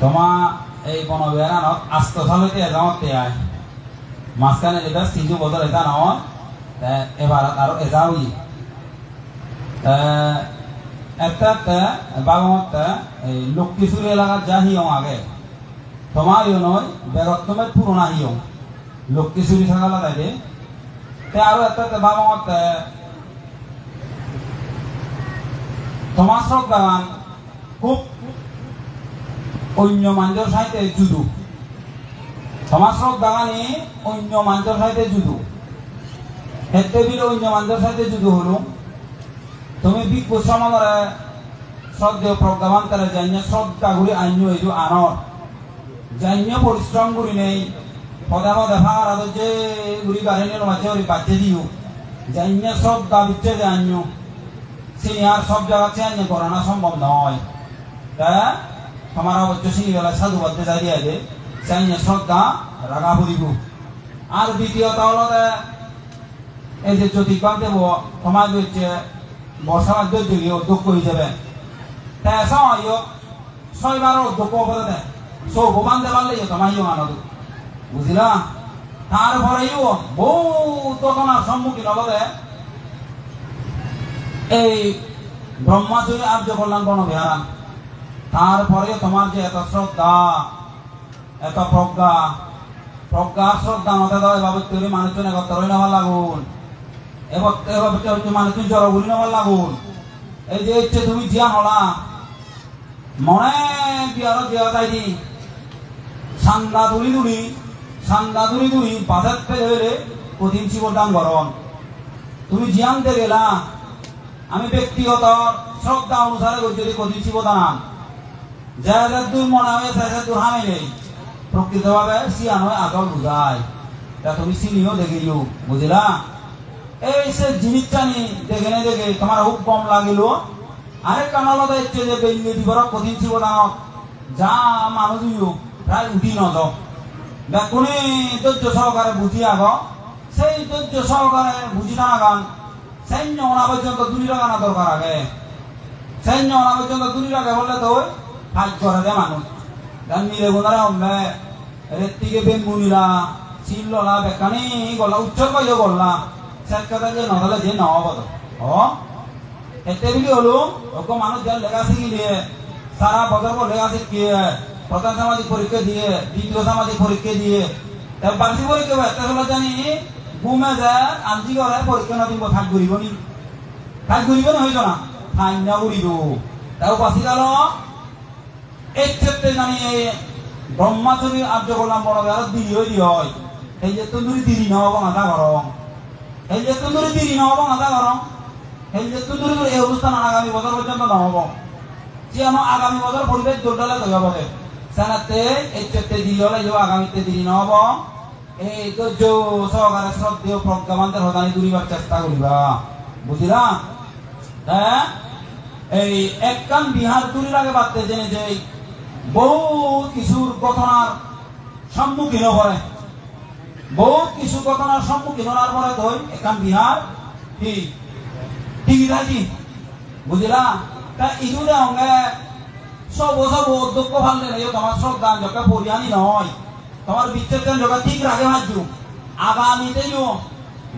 তোমা এই বনবিহারানত আস্ত থালতে এজামতে আয়। মাঝখানে এটা সিজু বদল এটা নয় এবার আরও এজাউই একটা বাগামত লক্ষ্মীচুরি এলাকার যা হিয়ং আগে। তোমার ইয়ে নয় বেরত্তমের পুরোনা হিয়ং লক্ষ্মীচুরি থাকালা তাইলে তে আরও একটা বাগামত তোমার বাগান খুব অন্য মানুষের সাথে জুদু সমাজরক বাগানে অন্য মানুষের সাথে জুদু হেতে বিলে অন্য মানুষের সাথে জুদু হলো। তুমি বিগ করে শ্রদ্ধেয় প্রজ্ঞাবান করে জান্য শ্রদ্ধা ঘুরি আন্য এই আনর। জান্য পরিশ্রম করি নেই। পদা পদা ফাঁকা যে ঘুরি গাড়ি মাঝে ওই বাচ্চা দিও। জান্য শ্রদ্ধা বিচ্ছে আন্য সিনিয়র সব জায়গাতে আন্য করানো সম্ভব নয়। তা তোমার অবশ্য সিনিবেলা সাধুবাদ্যে দাঁড়িয়ে আছে চাইনে শ্রদ্ধা রাগা ফুরিব আর দ্বিতীয়ত হলো এই যে জ্যোতিকান দেব তোমার হচ্ছে বর্ষা মাধ্যম যোগী অধ্যক্ষ হিসেবে তা সময় ছয়বার অধ্যক্ষ পদে দেয় সৌভমান দেবার লেগে ইয়ে মানব বুঝলা তারপরেও বহু ঘটনার সম্মুখীন হলে এই ব্রহ্মাচুরী আর্য কল্যাণ বনবিহারান তারপরে তোমার যে এত শ্রদ্ধা, এত প্রজ্ঞা প্রজ্ঞা শ্রদ্ধা মতে দাও এভাবে তৈরি মানুষজন একত্র হয়ে নেওয়ার লাগুন। এভাবে মানুষজন জড়ো ঘুরি নেওয়ার লাগুন। এই যে ইচ্ছে তুমি জিয়া হলা মনে বিয়ারো জিয়া যাইনি সান্দা দুলি দুলি সান্দা দুলি দুলি বাজার পেলে হলে কঠিন শিবর দান গরম। তুমি জিয়ানতে গেলা। আমি ব্যক্তিগত শ্রদ্ধা অনুসারে যদি কঠিন শিব দান যাদের দুই মনে হয় তাদের দূর হামে নেই প্রকৃতভাবে সিয়ান আগল বুঝায় তা তুমি চিনিও দেখিল বুঝলা এই সে জিনিসটা নি দেখে নে দেখে তোমার খুব কম লাগিল আরেক কানালতে ইচ্ছে যে বেঙ্গে দিবর কঠিন ছিল দানত যা মানুষ প্রায় উঠি নজ কোনে ধৈর্য সহকারে বুঝি আগ সেই ধৈর্য সহকারে বুঝি না গান সৈন্য অনা পর্যন্ত দূরি লাগানো দরকার আগে সৈন্য অনা পর্যন্ত দূরি লাগে বললে তো কাজ করে দে মানুষ। গান মিলে বোনারা অম্বে রেত্তিকে বেঙ্গুনিরা চিল্ললা বেকানি গলা উচ্চর কইও গল্লা সেটকাটা যে নহলে যে নহব ও এতে বুলি হলো? ওকে মানুষ যার শিখি দিয়ে সারা বছর পর লেখা শিখিয়ে প্রধান সামাজিক পরীক্ষা দিয়ে, দ্বিতীয় সামাজিক পরীক্ষা দিয়ে তার বার্ষিক পরীক্ষা এত হলো জানি? ঘুমে যায় আনজি করে, পরীক্ষা না দিব, থাক ঘুরিব নি। থাক ঘুরিব না হইতো না। না ঘুরিব। তাও বাসি গেল। এই ক্ষেত্রে জানি এই ব্রহ্মাচুরী আর্য করলাম বড় বেড়া দিলি হই হয়। এই যে তন্দুরি দিলি নহব আধা গরম এই যে তন্দুরি দিলি নহব আধা গরম এই যে তন্দুরি এই অনুষ্ঠান আগামী বছর পর্যন্ত নহব যে আমার আগামী বছর পরিবেশ দুর্ডালে তৈরি হবে সেনাতে এই ক্ষেত্রে দিলি হলে যে আগামীতে দিলি নহব এই ধৈর্য সহকারে শ্রদ্ধেয় প্রজ্ঞাবানদের হদানি দূরিবার চেষ্টা করিবা। বুঝিলা? হ্যাঁ? এই একখান বিহার তুলি লাগে বাদতে জেনে যে বহুত কিছুর ঘটনার সম্মুখীন করে বহুত কিছু ঘটনার সম্মুখীন হওয়ার পরে তো এখান বিহার, কি? টিকিরাজি বুঝলা? তা ইগুলে অঙ্গে সব সব অধ্যক্ষ ভালো নেই তোমার গান যকা পরিয়ানি নয়। তোমার বিচ্ছেদ যকা ঠিক রাখে মাঝু আগামীতে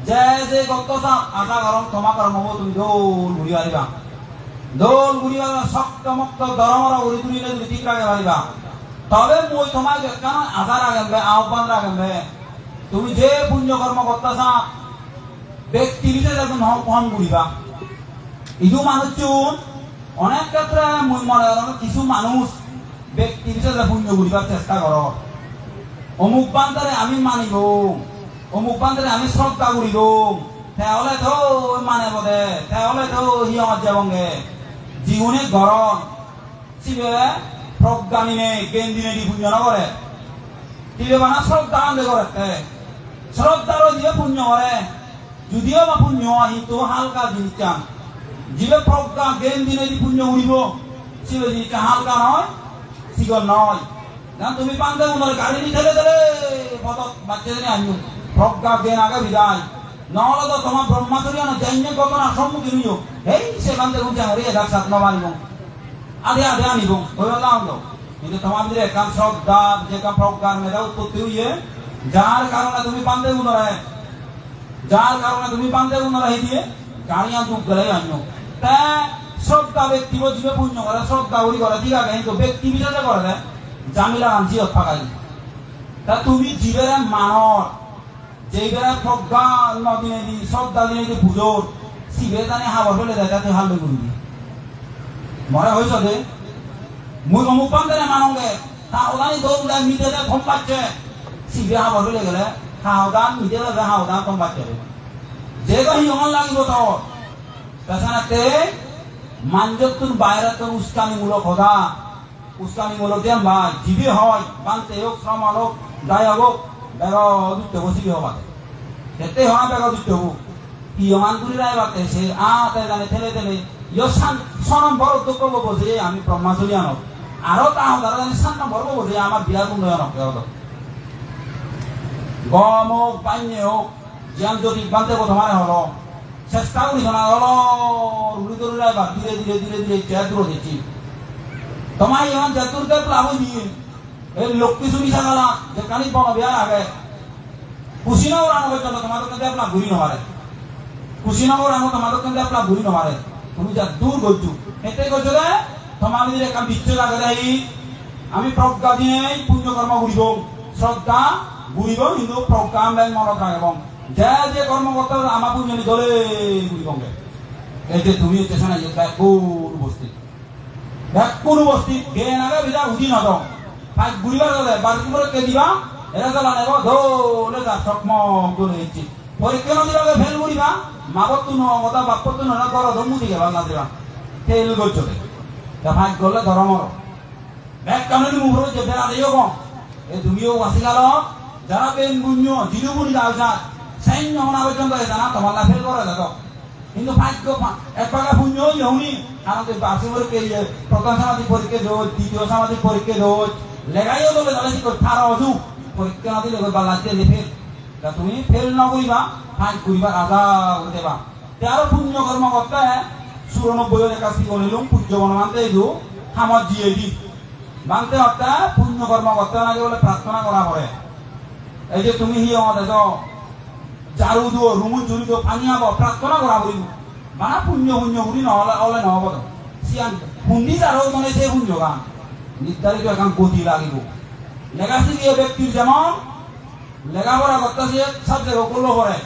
যে যে গত আশা করম তোমা করম তুমি দৌড় ঘুরি পারিবা দোল ঘুরিবা শক্ত মুক্ত দরমর উড়ি তুলিলে তুমি ঠিক রাখে পারিবা তবে মই তোমার কেন আধার আগেবে আহ্বান রাখবে তুমি যে পুণ্য কর্ম করতেছা ব্যক্তি বিশেষ এখন হন ঘুরিবা ইদু মানুষ চুন, অনেক ক্ষেত্রে মই মনে কিছু মানুষ ব্যক্তি বিশেষে পুণ্য ঘুরিবার চেষ্টা কর অমুক বান্ধারে আমি মানিব অমুক বান্ধারে আমি শ্রদ্ধা করিব তাহলে তো মানে বোধে তাহলে তো হিয়ত যাবঙ্গে জীবনে গরম। শিবে প্রজ্ঞানিনে গেন্দিনে দি পুণ্য নকরে দিবে মানে শ্রদ্ধা আনন্দে করতে শ্রদ্ধারও দিয়ে পুণ্য করে যদিও বা পুণ্য কিন্তু হালকা জিনিস চান জীবে প্রজ্ঞা জ্ঞান দিনে পুণ্য উড়িব শিবে জিনিসটা হালকা নয় শিগর নয় না তুমি পান্তে গাড়ি নিয়ে ঠেলে দিলে পদক বাচ্চা দিনে আনু প্রজ্ঞা জ্ঞান আগে বিদায়। নহলে তো তোমার ব্রহ্মাচরী না জৈন্য ঘটনার সম্মুখীন হইও। এই সে বান্ধে গুঞ্জা হরিয়ে ডাক সাত নবানিব আদে আদে আনিব। হইল লাউন্দ কিন্তু তোমার ভিতরে একান শ্রদ্ধা যে কাম প্রজ্ঞার মেধা উৎপত্তি হইয়ে, যার কারণে তুমি বান্ধে উনরায় যার কারণে তুমি বান্ধে উনরাই দিয়ে গাড়িয়া দুঃখ গেলে আন্য তা শ্রদ্ধা ব্যক্তি জীবে পুণ্য করে, শ্রদ্ধা উড়ি করে ঠিক আছে কিন্তু ব্যক্তি বিশেষে করে জামিলা আনছি অত্যাকারী তা তুমি জীবের মানর যেইবেলা প্রজ্ঞা নদিনে দি শ্রদ্ধা দিনে দি পুজোর শিবে জানে হাবর ফেলে দেয় তাতে হাল করবি মনে হয়েছ দে। মুই অমুক পান্তারে মানঙ্গে তা ওদানি দৌড় মিটে দেয় থম পাচ্ছে শিবে হাবর ফেলে গেলে হাওদান মিটে দেবে হাওদান থম পাচ্ছে যে কহি অমন লাগিব তো পেছানাতে মানজতুন বাইরে তো উস্কানিমূলক কথা উস্কানিমূলক দিয়ে বা জীবী হয়, বানতে হোক শ্রম হোক দায় হোক আমি ব্রহ্মাচুরি আনক। আরও তা তারা জানি সান নম্বর বসে আমার বিয়ার উন্নয়ন গম হোক, পাইনে হোক, জ্ঞান যদি প্রথমারে হলো। চেষ্টা করি ধরে, ধীরে ধীরে ধীরে ধীরে চেয়ার দূর দিচ্ছি তোমার ইমান চতুর্থ প্লাব দিয়ে এই লক্ষ্মী চুরি থাকালা যে কানি বন বিয়ার আগে কুশিনগর আনো পর্যন্ত তোমাদের কিন্তু আপনার ঘুরি নমারে কুশিনগর আনো তোমাদের কিন্তু আপনার ঘুরি নমারে তুমি যা দূর করছ এতে করছ রে। তোমার নিজের একটা বিচ্ছ লাগে দেয় আমি প্রজ্ঞা দিয়ে পুণ্য কর্ম ঘুরিব শ্রদ্ধা ঘুরিব, কিন্তু প্রজ্ঞা আমি মনত রাখব যে যে কর্ম করতে হবে, আমার পুণ্য ধরে ঘুরিব এই যে তুমি হচ্ছে শোনা, যে ব্যাকুর বস্তি ব্যাকুর বস্তি গে নাগে বিদা উদি নদম ফাইক ঘুরিবার গেলে বাড়ি করে কে দিবা? এরা জ্বালা নেব ধরে যা চকমক করে দিচ্ছি পরীক্ষা নদীবাকে ফেল ঘুরিবা মাগত তু নগতা বাপর তু ননা কর ধমু দিকে বাংলা দিবা। ফেল করছ তা ফাইক করলে ধরমর ব্যাগ কামড়ি মুখর যে বেড়া দিও কম এ তুমিও বাসি গেল যারা পেন গুঞ্জ জিরু গুড়ি দাও যা সাইন হনা পর্যন্ত জানা তোমার না ফেল করে দেখো। কিন্তু ভাগ্য এক পাকা পুণ্য হইনি আমাদের বাসি পরীক্ষা প্রথম সামাজিক পরীক্ষা দ্বিতীয় সামাজিক পরীক্ষা দোজ। লেগাইও তোলে তাহলে কি খারা অজু পরীক্ষা দিলে বা লাগিয়ে ফেল তা তুমি ফেল ন করিবা ফাইন করিবা রাজা দেবা। তেরো পুণ্য কর্ম করতে চুরানব্বই একাশি করিলুম পূজ্য বনমানতে এইটো খামত দিয়ে দি। মানতে হত্যা পুণ্য কর্ম করতে নাকি বলে? প্রার্থনা করা পড়ে। এই যে তুমি হি আমাদের ঝাড়ু দিও রুমু চুরি দিও পানি আব, প্রার্থনা করা বলিব মানে পুণ্য পুণ্য বুলি নহলে হলে নহব তো। সিয়ান, পুণ্যি যারও মানে সে পুণ্য গান। নির্ধারিত এখন গতি লাগিব লেগাসি দিয়ে ব্যক্তির যেমন লেখাপড়া করতে সে সাবজেক্ট করল পড়ে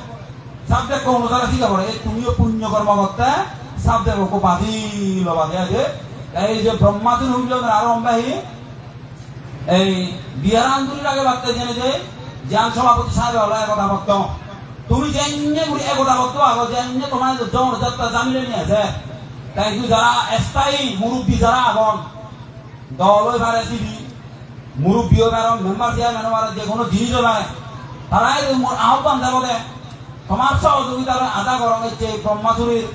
সাবজেক্ট অনুসারে শিখা পড়ে তুমিও পুণ্য কর্ম করতে, সাবজেক্ট ওকে বাদি লবা দেয়া যে, এই যে ব্রহ্মাদিন হইল আরম্ভ এই বিহার আন্দোলনের আগে ভাবতে জেনে যে, জ্ঞান সভাপতি সাহেব হলো একথা ভক্ত তুমি জেনে বুড়ি একথা ভক্ত আগো জেনে তোমার জন যাত্রা জামিলে নিয়ে আছে তাই তুই যারা স্থায়ী মুরব্বী, যারা আগন দল হয়ে পারে দিবি মুরব্বী হয়ে পারেন মেম্বার চেয়ারম্যান পারে যে কোনো জিনিস পারে তারাই আহ্বান দেব দে তোমার সহযোগিতার আদা করং হচ্ছে ব্রহ্মাসুরীর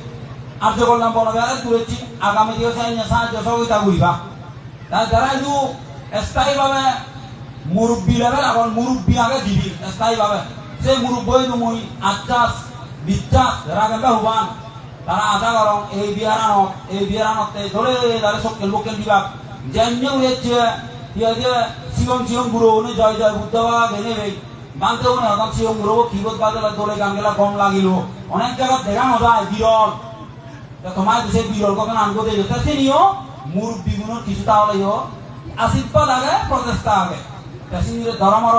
আর্য কল্যাণ বনবিহারে তুলেছি আগামী দিবসে সাহায্য সহযোগিতা করিবা তাই যারা একটু স্থায়ীভাবে মুরব্বী লেভেল এখন মুরব্বী আগে দিবি স্থায়ীভাবে সেই মুরব্বী তুমি আশ্বাস, বিশ্বাস কেমন হুবান তারা আশা করং এই বিহারানত এই বিহারানতে ধরে তারা সকেল বকেল দিবা। যেমনি হয়েছে ইয়া যে শিবম শিবম গুরু উনি জয় জয় বুদ্ধ বাবা ভেঙে ভেই মানতে মনে হতাম শিবম গুরু কিবোধ বাজে দোলে গান গেলা কম লাগিল। অনেক জায়গা দেখানো যায় বিরল। তা তোমার দেশে বিরল কখন আনব দিয়ে যেতে নিও মুরব্বী গুণর কিছু আশীর্বাদ আগে প্রচেষ্টা আগে পেসেঞ্জার ধরমর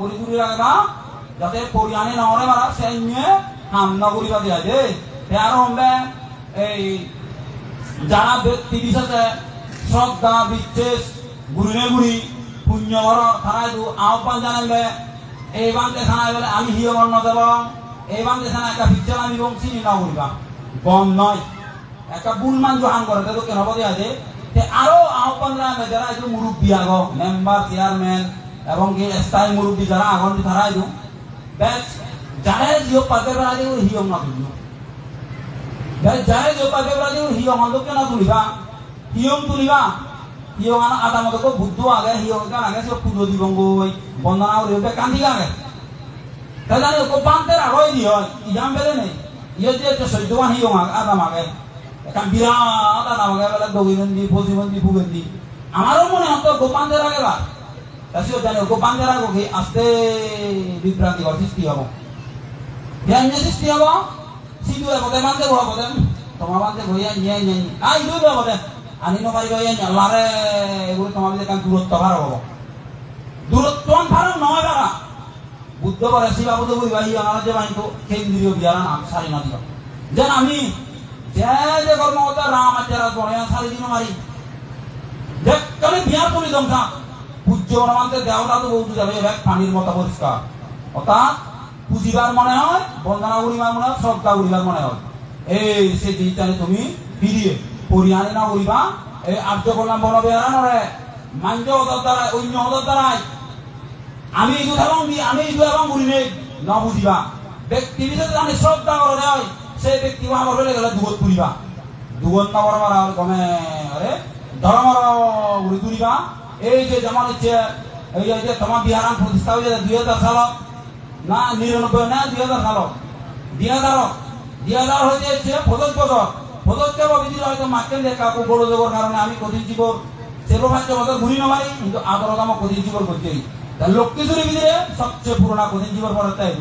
গুলি গুলি লাগে না। যাতে পরিয়ানে নহরে মারা সেই নিয়ে হামনা করিবা দিয়া দে আর হমবে এই যারা ব্যক্তি বিশেষে শ্রদ্ধা বিচ্ছেস গুরিনে গুরি পুণ্য ঘর থানায় দু আহ্বান জানাইবে এই বান্ধে থানায় বলে আমি হিয় বর্ণ দেব এই বান্ধে থানায় একটা পিকচার আমি এবং চিনি না করিবা বম নয় একটা বুলমান জোহান করে তো কেন বলে আছে আরও আহ্বান জানাবে যারা একটু মুরব্বী আগ মেম্বার চেয়ারম্যান এবং কি স্থায়ী মুরব্বী যারা আগন তারা একটু ব্যাচ যারা জিও পাতে বেড়া দিয়ে হিয়ম না তুলিব ব্যাচ যারা জিও পাতে বেড়া দিয়ে হিয়ম আনন্দ কেন তুলিবা হিয়ম তুলিবা হিয়ম আনা আদা মতো বুদ্ধ আগে হিয়ম কান আগে সব পুজো দিব গই বন্দনা করে কান্দি আগে তাই জানি ওকে পান্তের আরোই দি হয় ইয়াম বেলে নেই ইয়ে যে সৈদ্যবান হিয়ম আদা মাগে এখন বিরাট আদা মাগে বেলা দগিবেন দি ফসিবেন দি ফুবেন দি আমারও মনে হতো গোপান দেওয়ার আগে বার তাছিও জানি গোপান দেওয়ার আগে আস্তে বিভ্রান্তি সৃষ্টি হব জ্ঞান সৃষ্টি হব সিধু এবতে বান্ধে বহ বদে তোমার বান্ধে ভইয়া নিয়ে নিয়ে আই দুই বদে আনি নমারি ভইয়া নিয়ে লারে এগুলো বিদে কান দূরত্ব ভার হব। দূরত্ব ভার নয় বাবা বুদ্ধ করে শিবা বুদ্ধ বই ভাই আমার যে বাইন তো কেন্দ্রীয় নাম সারি না যেন আমি যে যে কর্মকর্তা রাম আচারা বড় সারি দিন মারি যেখানে বিয়ার করি দমসা পূজ্য বনমান্তে দেওয়া তো বলতে যাবে এক পানির মতো পরিষ্কার অর্থাৎ পুজিবার মনে হয়, বন্দনা করিবার মনে হয় শ্রদ্ধা করিবার মনে হয়। এই সে জিনিসটানে তুমি ফিরিয়ে পরিহানি না করিবা? এই আর্য করলাম বন বেহারা নরে মাঞ্জ হদর দ্বারাই অন্য হদর দ্বারাই আমি এইটো এবং আমি এইটো এবং করি নেই, ন বুঝিবা। ব্যক্তি বিশেষ জানি, শ্রদ্ধা করে দেয়, সেই ব্যক্তি আমার হলে গেলে দুগত পুরিবা দুগত না বড় মারা কমে আরে ধর্মর উড়ি তুলিবা। এই যে যেমন হচ্ছে এই যে তোমার বিহারান প্রতিষ্ঠা হয়েছে দুই হাজার সালত, না, নিরানব্বই, না, দুই হাজার সালত। দুই হাজার দুই হাজার হয়েছে হচ্ছে প্রযোজ্য প্রযোজ্য বিধি হয়তো মাকে দেখা গোড় দেবর কারণে আমি কঠিন জীবন সেরো পাঁচ বছর ঘুরি নমারি কিন্তু আদরত আমার কঠিন জীবন করতেই তা লক্ষ্মীজুরি বিধিরে সবচেয়ে পুরোনা কঠিন জীবন পরে তাই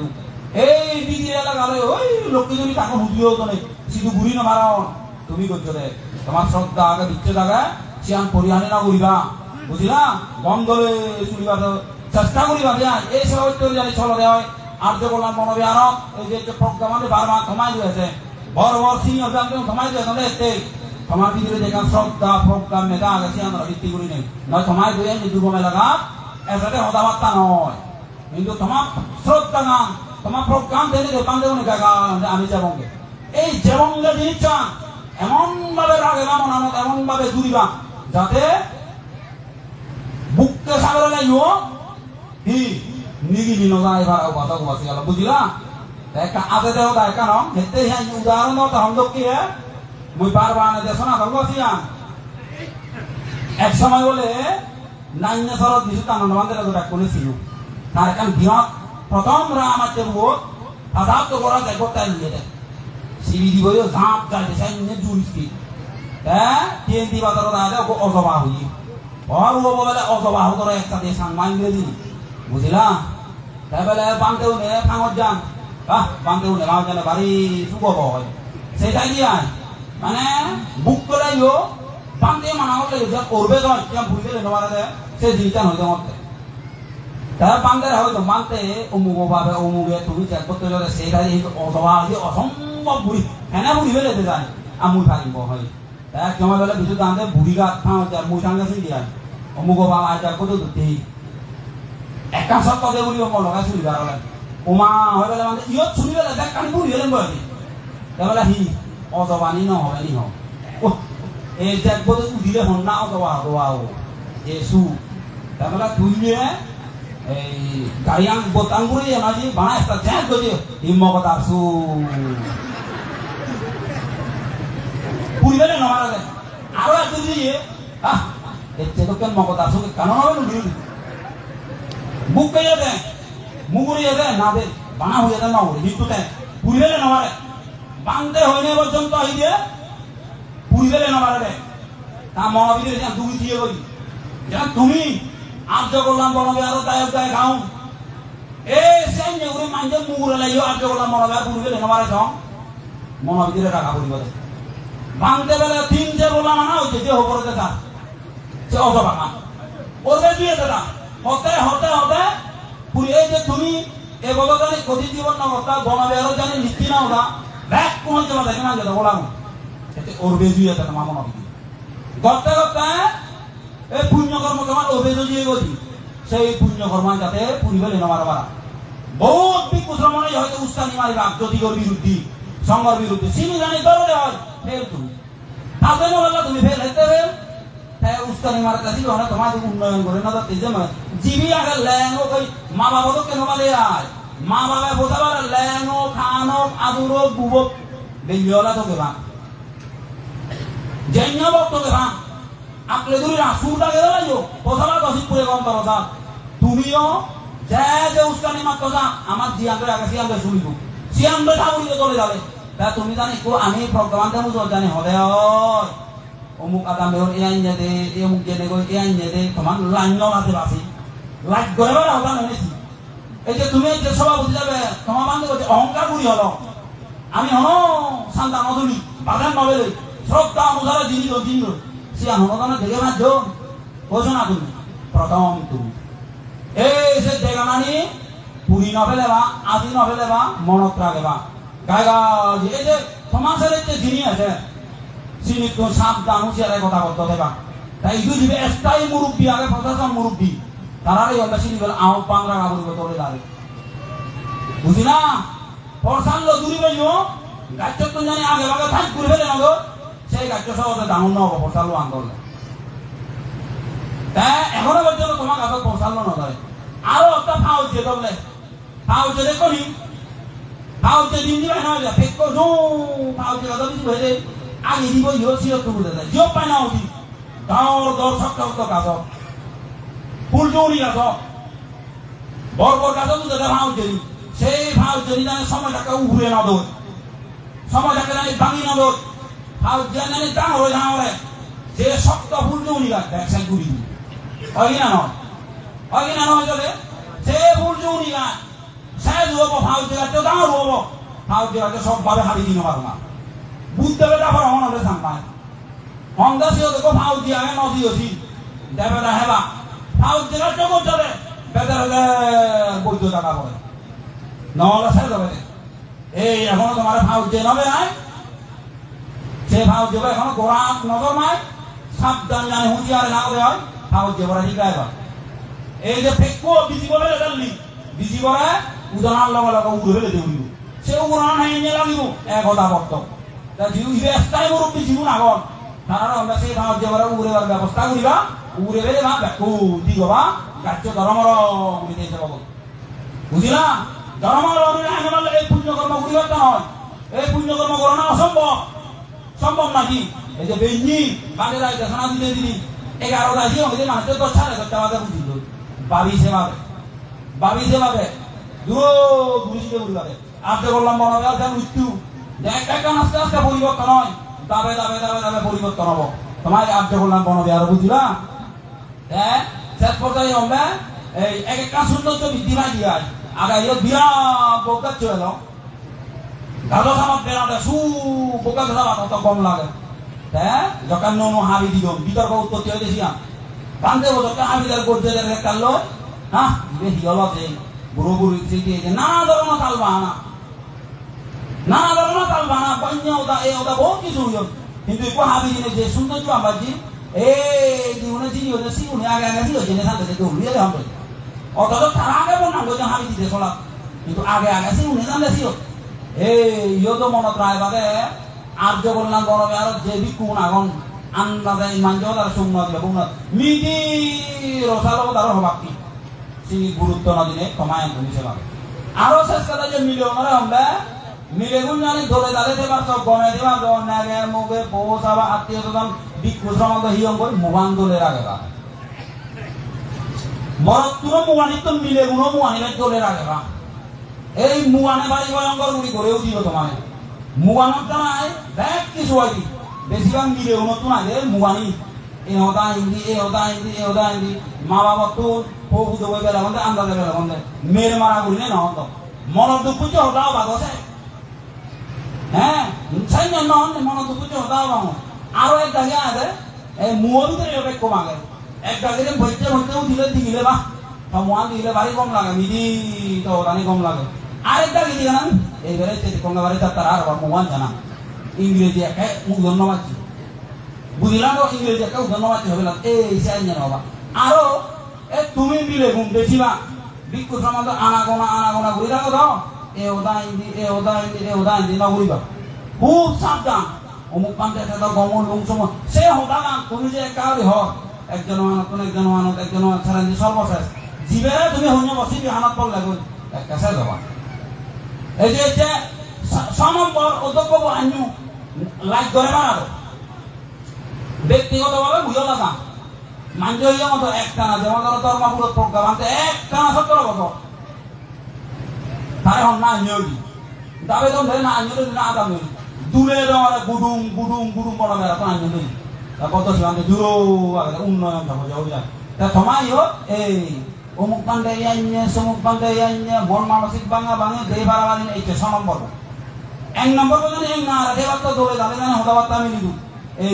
এই বিধি এলাকালে ওই লক্ষ্মীজুরি তাকে হুদিও তো নেই শুধু ঘুরি নমারণ তুমি করছ রে তোমার শ্রদ্ধা আগে দিচ্ছে জায়গা সিয়ান পরিহানি না করিবা। বুঝিলা? গন্ধলে চুলিবা তো, চেষ্টা করিবা দিয়া এই সেবা তৈরি জানি চলো হয়। আর যে বললাম মনোবিহারক, এই যে যে প্রজ্ঞা মানে বারবার কমাই দিয়েছে। বড় দিয়েছে তাহলে এতে তোমার ভিতরে যেখানে শ্রদ্ধা, প্রজ্ঞা, মেধা আগে সিয়ান ভিত্তি করি নেই। নয় কমাই দিয়ে যে দুর্গম এলাকা এসাথে হতাবার্তা নয়। কিন্তু তোমার শ্রদ্ধা গান, তোমার প্রজ্ঞান দেনে দোকান আমি যাবঙ্গে এই যেবঙ্গে জিনিস চান এমন ভাবে রাগে বা মনানত এমন ভাবে জুড়িবা যাতে বুককে সাগরে লাইও হি নিগি দিন এবার কথা বাসি গেল বুঝিলা? একটা আদে দেহ দা কেন হেতে হ্যাঁ উদাহরণ তো হম কি হে মুই পারবা না দেশ না ভালো আছি এক সময় বলে নাইন্য সরত দিশু তান নবান্দের তো ডাক করেছিল তার কারণ বিহত প্রথম রা আমার যে বুয়ো হাজার তো বড় দেখো তাই নিয়ে দেয় সিঁড়ি দিব ঝাঁপ যাইতে চাই নিয়ে জুড়িছি হ্যাঁ টিএনটি বাজার দাঁড়ালে ওকে অজবা হই আর ও বলে অজবা হতো একসাথে সাংমা ইংরেজি বুঝিলা তাই বলে বাংতে উনে ফাঙত যান বাহ বাংতে উনে বাং জানে বাড়ি সুখ হয় সেটাই দিয়ে মানে বুক করে ইও বাংতে মানা হলে যে করবে নেওয়ার সে জিনিসটা হইতে মরতে তারা বাংতে হয়তো অমুক ভাবে অমুকে তুমি চেক করতে গেলে সেইটাই অজবা অসম্ভব বুড়ি। হেনা বুড়ি হলে যায় আমুল ফারিব হয়। তা কেমন বেলা, বিশু দাঁতে বুড়ি গাছ খাও, যা মুই সাঙ্গে সিং দিয়া অমুক বাবা আইটা কত দুটি একা সব কদে বুড়ি অমল লগা চুরি বার হলে ওমা হয় বেলা মানে ইয়ত চুরি বেলা দেখ কানি বুড়ি হলে বয় তাহলে হি অজবানি ন হবে নি হোক এই দেখ বলে উদিলে হন না অজবা হওয়া ও এসু তাহলে তুই এই গাড়িয়াং বোতাং করে এনাজি বানা একটা জ্যাক গজি হিম্মকত আসু পুরিবেলে নমারা দে আরও একটু দিয়ে আহ এতে তো কেন মকত আসু কেন হবে নুডি বুক পেয়ে দে মুগুরি দে না দে বানা হয়ে দে না হই হিটু তে পুরিবেলে নমারে। বাংতে হইনে পর্যন্ত আই দিয়ে পুরিবেলে নমারে দে তা মহাবীরের যা দুই দিয়ে কই যা তুমি, আর্য করলাম বনবে, আরও দায়ক দায় খাও এ সেই নেগুরি মাঞ্জে মুগুরে লাইও আর্য করলাম বনবে, আর পুরিবেলে নমারে সং। মহাবীরে টাকা পরিব দে ভাঙতে বেলা তিন যে বললাম না ওই যে হবর দেখা সে অজবা না ওরে দিয়ে দেখা হতে হতে হতে পুরি এই যে তুমি এ বলো জানি কঠিন জীবন না কথা বনাবে আরও জানি নীতি না ওটা ব্যাক কোন জমা দেখে না যেটা বলাম এতে ওরবে জুয়ে থাকে মামন অবিধি গতে গতে এই পুণ্যকর্ম তোমার ওবেজ জুয়ে গতি, সেই পুণ্যকর্ম যাতে পুরিবেলে নমার বারা। বহুত বিকুশ্র মনে হয়তো উস্তানি মারিবা জ্যোতিগর বিরুদ্ধে, সংঘর বিরুদ্ধে সিনি জানি দরদে হয় ফেল তুমি। তাতে বললা, তুমি ফেল হইতে ফেল তাই উস্তানি মার কাছে ওরা তোমাদের উন্নয়ন করে না তো যে জিবি আগে ল্যাঙ্গো কই, মা বাবা তো কেন বলে আয়? মা বাবা বোঝাবার ল্যাঙ্গো খানো আদুরো বুবো বেঞ্জলা তো কেবা। জেন্য বক্ত কেবা। আকলে দূরে না সুরটা লাইও বোঝাবার দশিত গম করো তুমিও যে যা আমার আগে শুনিব। চলে যাবে। তুমি জানি আমি ভগবান জানো জানি হলে অমুক আদা মেয়র এ আইনে দে এ অমুক জেনে গো এ আইনে দে তোমার লাইন আছে বাসি লাইট গড়ে আহ্বান এনেছি এই যে তুমি যে সভাপতি যাবে তোমার বান্ধব অহংকার করি হলো আমি হন সান্তা মধুলি বাগান নবেলে শ্রদ্ধা অনুসারে যিনি যিনি সে হনদানে দেখে মাঝ ঘোষণা তুমি প্রথম তুমি এই যে দেখা মানি পুরি নভেলে বা আদি নভেলে বা মনত রাখে বা গায়গা এই যে সমাজের যে যিনি আছে চিনি তো সাবধান হুঁশিয়ারে কথা বলতে দেবা? তাই ইদু দিবে স্থায়ী মুরব্বী আগে প্রশাসন মুরব্বী। তারারই হলে চিনি বলে আহ পাংরা গাবুরি তোরে দাঁড়ে বুঝি না? পরসান দূরি পাইও গাছ তো জানি আগে ভাগে থাক ঘুরে ফেলে নগো। সেই গাছ সহজে ডাঙর নহব পরসাল আন্দোলন হ্যাঁ এখনও পর্যন্ত তোমার কাছে পৌঁছালো না ধরে আরও একটা ফাউ দিয়ে দবলে। ফাউ দিয়ে নি? ফাউ দিয়ে দিন দিবে না ফেক কো নো ফাউ দিয়ে কথা কিছু আগে দিব ইও সিও তো বুঝে যায় জিও পায় না ওদি দর দর সব সব তো কাজ। ফুল জৌরি কাজ। বড় বড় কাজ তো দেখা ফাউ দিয়ে সেই ফাউ দিয়ে জানে সময়টাকে উড়ে না দোয় সময়টাকে জানি ভাঙি না ফাউ দিয়ে জানি ডাঙর হয়ে ডাঙরে যে শক্ত ফুল জৌরি গাছ ব্যাক সাইড ঘুরি কি না নয় কি না নয় চলে সে ফুল জৌরি গাছ সাইজ হব ফাউ দিয়ে তো ডাঙর হব। ফাউ দিয়ে সব ভাবে হাবি দিন পারো না পেরে আবার হন হলে সাম্পায় দেখো ফাউ দিয়ে আগে নদী দেবে না হেবা। ফাউ দিয়ে চকর চলে বেদের বৈদ্য টাকা পড়ে নহলে সে যাবে এই এখনও তোমার ফাউ দিয়ে নবে নাই সে ভাও দেব এখন গোড়া নজর সাবধান জানে না করে হয় ভাও দেবরা শিখায় বা। এই যে ফেকো বিজি বলে জানলি বিজি বলে উদাহরণ লগে লগে উড়ে ফেলে সে নাই নিয়ে লাগিব। এক কথা বর্ত মুরব্বী জীবন আগত তারা আমরা সেই দেবরা উড়ে যাওয়ার ব্যবস্থা করিবা, উড়ে ফেলে বা বেকু দি গবা গাছ ধরমর বললে এই তো নয়। এই পুণ্যকর্ম করোনা অসম্ভব। সম্ভব নাকি? এই যে বেঞ্জি বাগেরা দেখানা দিলে এগারোটা দিয়ে আমাদের মানুষের দশ সাড়ে দশটা বাজে বুঝিল। বাবি সেভাবে বাবি সেভাবে দূর ঘুরিতে ঘুরিবাবে আজকে বললাম বনবে আছে একটা আস্তে আস্তে পরিবর্তন হয়। দাবে দাবে দাবে দাবে পরিবর্তন হব। বনবে আরও বুঝিবা? হ্যাঁ? শেষ পর্যায়ে আমরা এই এক একটা সৌন্দর্য বৃদ্ধি পাই দিয়ে আগে বিরাট বোকার চলে যাও। সামাত বেড়াতে সু, বোকা ধরা অত কম লাগে। হ্যাঁ? যখন নো হাবি দিল বিতর্ক উৎপত্তি হয়ে গেছি বান্ধে যখন হাবি দেয় করতে কাটলো হ্যাঁ হলো যে বুড়ো বুড়ি নানা ধরনের তাল বাহানা। নানা বাহানা বন্য ওটা এ ওটা বহুত কিছু হইল। কিন্তু একটু হাবি দিনে যে সৌন্দর্য আমার জি এই জীবনে যিনি হচ্ছে সিগুনে আগে আগে ছিল জেনে থাকতে যে দৌড়িয়ে দেওয়া হবে। অথচ তারা আগে বললাম যে হাবি দিতে চলা। কিন্তু আগে আগে সিগুনে জানলে ছিল এই ইয়তো মনত রায় বাদে আর্য বললাম গরমে আর যে বিকুন আগন আন্দাজে আর সুম্ন দিলে বুমনা মিদি রসালো তার হবাকি চিনি গুরুত্ব না দিলে কমায় ভূমিছে ভাবে আরও শেষ কথা যে মিলে আমরা মিলে গুণ জানি, ধরে দাঁড়িয়ে দেবার সব গমে দেবা নাগে মুখে পৌঁছাবা আত্মীয় স্বজন বিক্ষু সমাজ হিয়ম করে মুবান দোলে রাখে বা মরত্তুরও মুবানিত মিলে গুণও মুবানিবে দোলে রাখে বা এই মুয়ানে বাড়ি ভয়ঙ্কর গুলি করেও দিব তোমার মুয়ানোর দ্বারাই দেখ কিছু বেশিরভাগ মিলে নতুন আগে মুয়ানি এ হতা হিন্দি এ হতা হিন্দি এ হতা হিন্দি। মা বাবা তো ফৌ দেবো বেলা মধ্যে আন্দাজে বেলা মধ্যে মেয়ের মারা করি না হত মনের দুঃখ হতাও বাঘ আছে। হ্যাঁ চাই না নহন দুঃখ যে হতাও বাঘ আরও এক জায়গা আছে, এই মুয়ো ভিতরে এক কম আগে এক জায়গায় ভৈতে ভৈতেও দিলে দিলে বা। তো মোয়া দিলে ভারী কম লাগে, মিদি তো রানি কম লাগে। আরেকটা কি জানান এইবারে কঙ্গাবাড়ি তার আর মোবাইল জানা। ইংরেজি একে ধন্যবাদ বুঝলাম তো ইংরেজি একে ধন্যবাদ হবে না, এই সে জানো আরও, এ তুমি মিলে ঘুম বেশিবা বিক্ষু সমাজ আনাগোনা আনাগোনা ঘুরে থাকো দাও। এ ওদা হিন্দি এ ওদা হিন্দি এ ওদা হিন্দি না ঘুরিবা খুব সাবধান অমুক পান্তে তো গমন লুং সে না তুমি যে একাউরি হক একজন মানত একজন একজন ছাড়েন সর্বশেষ জীবে তুমি হন্য বসি বিহানত পড়লে গই একাশে যাবা এই যে যে ছ নম্বর অধ্যক্ষ আনু লাইক করে মারাবো ব্যক্তিগতভাবে বুঝো লাগা মাঞ্জ হইয়া মতো একটানা যেমন ধরো ধর্মপুর প্রজ্ঞা মানতে একটানা সত্তর বছর তারে হন না নিয়োগী দাবে তো না নিয়োগী না আদা নিয়োগী দূরে দেওয়ারে গুডুম গুডুম গুডুম বড় মেরা তো আনন্দ কত সিমান্তে জুরো আগে উন্নয়ন থাকো যাও যায় তা তোমাই হো এই, অমুক পান্ডে ইয়াইনে সমুক পান্ডে ইয়াইনে মন মানসিক বাঙা বাঙে দেই বাড়া বাড়ি এই ছ নম্বর এক নম্বর পর্যন্ত এই না রাধে বার্তা দৌড়ে জানে হতা বার্তা আমি নিদু এই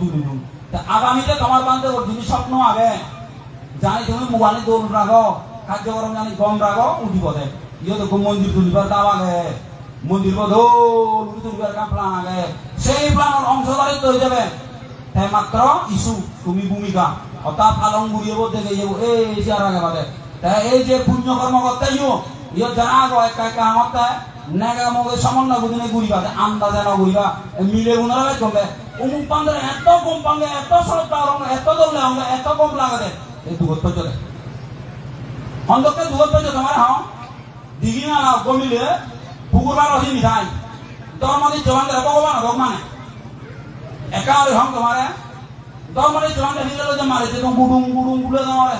জুড়ি দু তা আগামীতে তোমার বান্ধে ওর জিনিস স্বপ্ন আগে, জানি তুমি মোবাইলে দৌড় রাখো গরম জানি, গম রাখো উঠি পথে ইয়ে তো মন্দির তুলিবার দাম আগে মন্দির দৌড় তুলিবার কাম প্লান আগে সেই প্লানের অংশধারিত হয়ে যাবে। তাই মাত্র ইস্যু তুমি ভূমিকা। অর্থাৎ আলম গুড়িয়ে বলতে গিয়ে যাব। এই সিয়ার আগে বাদে। এই যে পুণ্য করতে ইউ ইয়ে জানা আগো একা একা আমার তাই নেগা মগে সমন্বয় বুঝিনে ঘুরিবা আন্দাজে না ঘুরিবা মিলে উনারা কমবে অমুক পান্দে এত কম পাঙ্গে, এত রঙ এত অঙ্গে এত কম লাগে এই দুগত চলে অন্ধকে দুগত পেয়েছে তোমার হ্যাঁ দিঘি না না কমিলে পুকুরবার অসি মিঠাই তোর মধ্যে জবান দেবে ভগবান মানে একা আর হম তোমারে তোর মধ্যে জবান দেখি যে মারে যে গুডুম গুডুম গুলে তোমারে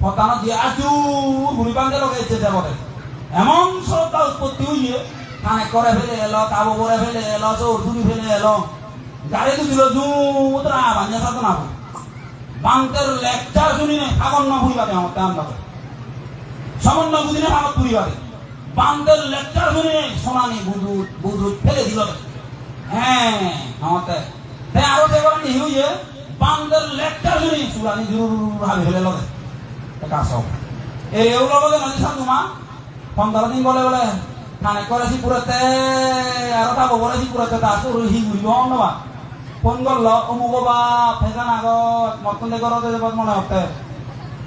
পতানো দিয়ে আজু ঘুরি পাঙ্গে লোক এসে যাবে এমন শ্রদ্ধা উৎপত্তি হইয়ে কানে করে ফেলে এলো কাবো করে ফেলে এলো চোর চুরি ফেলে এলো গাড়ি তো দিল জুতরা বাঞ্জা সাথে না বাংকের লেকচার শুনি নে ফাগন না ভুইবাতে আমার দাবে সামান্য বুঝিনে ভাগত ভুইবাতে বাংকের লেকচার শুনি সোনানি বুদুত বুদুত ফেলে দিল। হ্যাঁ আমাতে তে আরও যে করেন হিউয়ে বাংকের লেকচার শুনি সুরানি জুরু ভাবে ফেলে লগে। কাছ এই এগুলো লগে নদী সান্দুমা পনেরো দিন বলে বলে মানে করেছি পুরাতে, আর তা করেছি পুরাতে, তা তো হি ঘুরিব নবা ফোন করল, অমুক বা ফেজান আগত মতন দে করতে। মনে হতে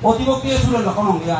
অতিভক্তি সুরে লক্ষণ গিয়া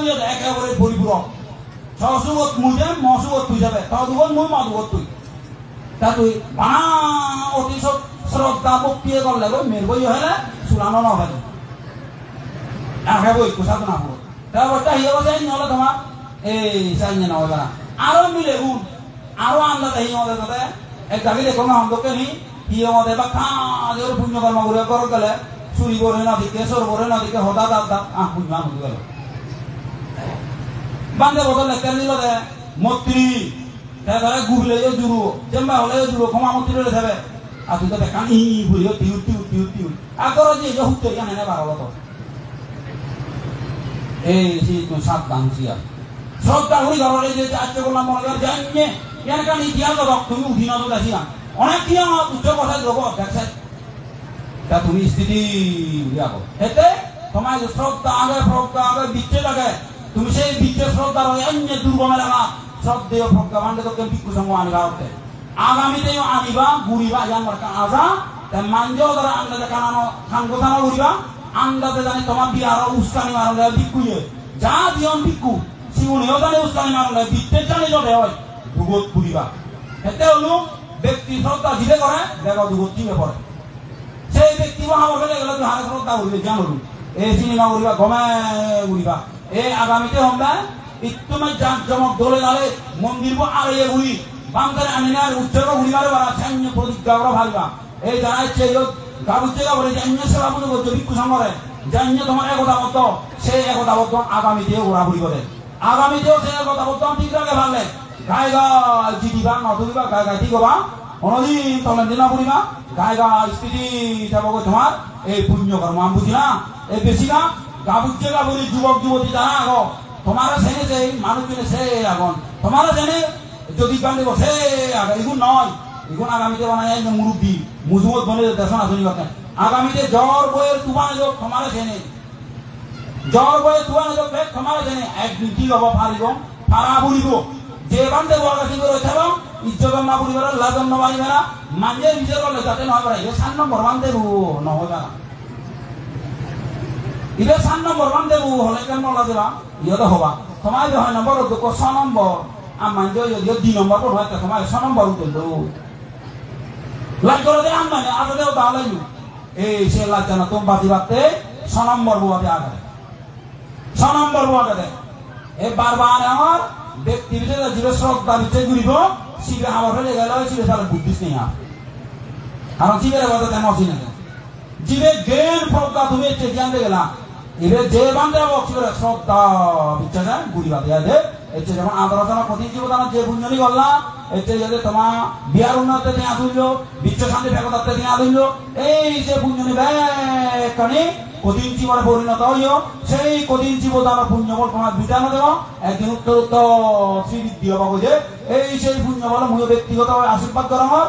উইয়ে একেবারে পরিপূরক। সহসুগত যাম, মহসুগত তুই যাবে। তদুগত মুই মধুগত তুই। তা তুই অতি শ্রদ্ধা ভক্তিয়ে করলে গো মের বই হলে আগে বই কুসা তো না হব তারপর হিয়ে বসে নহলে তোমার এই চাইনে না হবে না। আরও মিলে গুণ। আরও আন্দাজ এই আমাদের কথা এক দাবি দেখো না, অন্ধকে নি? ই আমাদের বা কাজের পুণ্য কর্ম করে গেলে চুরি করে না দিকে সর করে না দিকে দাঁত আহ, পুণ্য গেল। বান্ধে বদল লেখা নিল দে। মন্ত্রী তারপরে গুগলে যে জুরু যেমবা হলে জুরু ক্ষমা মন্ত্রী হলে যাবে আর তুই তো দেখা ই ঘুরিও টিউ টিউ টিউ টিউ আগর যে যে হুত্তর, জানে না বারো তো এই সেই তুই সাবধান সিয়া শ্রদ্ধা করি ঘরে যে আজকে বললাম, মনে কর, জানিয়ে এখানকার ইতিহাস রক তুমি উঠি না তো দেখি না অনেক কি আমার উচ্চ কথা দেবো দেখছে তা তুমি স্থিতি এতে তোমার যে শ্রদ্ধা আগে প্রজ্ঞা আগে বিচ্ছে লাগে তুমি সেই বিচ্ছে শ্রদ্ধা রয়ে অন্য দুর্গমে লাগা শ্রদ্ধেয় প্রজ্ঞা মানে তোকে ভিক্ষু সঙ্গ আনিবা হতে। আগামীতেও আনিবা ঘুরিবা ইয়ান মার্কা আজা মাঞ্জও আন্দাজে কানানো আন্দাজে জানি তোমার বিয়ার উস্কানি মারলে ভিক্ষুয়ে যা দিয়ন ভিক্ষু সিউনিও জানে উস্কানি বিচ্ছে জানি জটে হয় ঘুরিবা এতে হলো, ব্যক্তি শ্রদ্ধা দিলে করে, দেখো দুগত চিনে পড়ে। সেই ব্যক্তি মহাবর হলে গেলে তুই হারে শ্রদ্ধা করিবে, জ্ঞান এই সিনেমা গমে ঘুরিবা আগামীতে হমবা ইত্তুমে জাক জমক দলে দালে মন্দির বো আড়াইয়ে ঘুরি। বাংকারে আনি না উচ্চক ঘুরিবারে বারা সান্য প্রতিজ্ঞা করা ভাবিবা। এই যারা ইচ্ছে গাবরে জান্য সেবা করছে ভিক্ষু সঙ্গরে জান্য তোমার একতা মত সেই একতা মত আগামীতে ঘোরা ঘুরি করে। আগামীতেও সেই একতা মত ঠিক রাখে ভালে গাই গা জিদিবা নতুবা গাই গাই ঠিক হবা কোনদিন তলেন দিনা পড়িবা গাই গা স্থিতি তোমার, এই পুণ্য কর্ম আমি বুঝি না, এই বেশি না গাবুচ্ছে গাবুরি যুবক, যুবতী যারা আগো তোমার সেনে সেই মানুষজনে সে আগন। তোমার সেনে যদি বান্ধিব সে আগে এগুন নয় এগুন আগামীতে বানায় এই মুরব্বী মুজুমত বনে দেশন আসনি কথা আগামীতে জ্বর বইয়ের তুফান যোগ তোমার সেনে জ্বর বয়ে তুফান যোগ তোমার সেনে একদিন কি হব ফারিব ফারা বুড়িব যে বান্ধে বগাছি করে থাকব ইজ্জত না বুড়িবার লাজন না। মাঞ্জে বিচার করলে যাতে নয় পারে এ সাত নম্বর বান্ধে নহবে না ইবে সাত নম্বর বান্ধে হলে কেন নলা দেবা ইয়তে হবা। তোমার যে হয় নম্বর দুঃখ ছ নম্বর। আর মাঞ্জে যদি দুই নম্বর পর হয় তোমার ছ নম্বর উঠে দো লাগ করে দে আম মানে আজ দেও লাগি এই সে লাজ্জা না তুমি বাতি বাতে ছ নম্বর বুয়াতে আগে ছ নম্বর বুয়াতে দেয় এই বারবার আমার ব্যক্তি বিশেষে জীবে শ্রদ্ধা বিচয় ঘুরিব শিবে আমার ফেলে গেল শিবে তাহলে বুদ্ধিস নেই আর কারণ শিবের কথা তেমন অসি না জীবে জ্ঞান প্রজ্ঞা তুমি জ্ঞান দিয়ে গেলাম এবার যে বান্ধে শিবের শ্রদ্ধা যায় ঘুরিবা দিয়া এতে যেমন আদরচনা প্রতি জীবন যে বুঞ্জনি করলাম এতে যদি তোমার বিয়ার উন্নতে দিয়া ধরল বিশ্ব শান্তি ভেগতাতে দিয়া ধরল, এই যে বুঞ্জনি ব্যাকানি কদিন জীবনে পরিণত হইও, সেই কদিন জীবদান পুণ্যবল তোমার বিধান দেব। একদিন উত্তর উত্তর শ্রীবৃদ্ধি হব যে এই সেই পুণ্যবল মূল ব্যক্তিগত আশীর্বাদ করা হয়।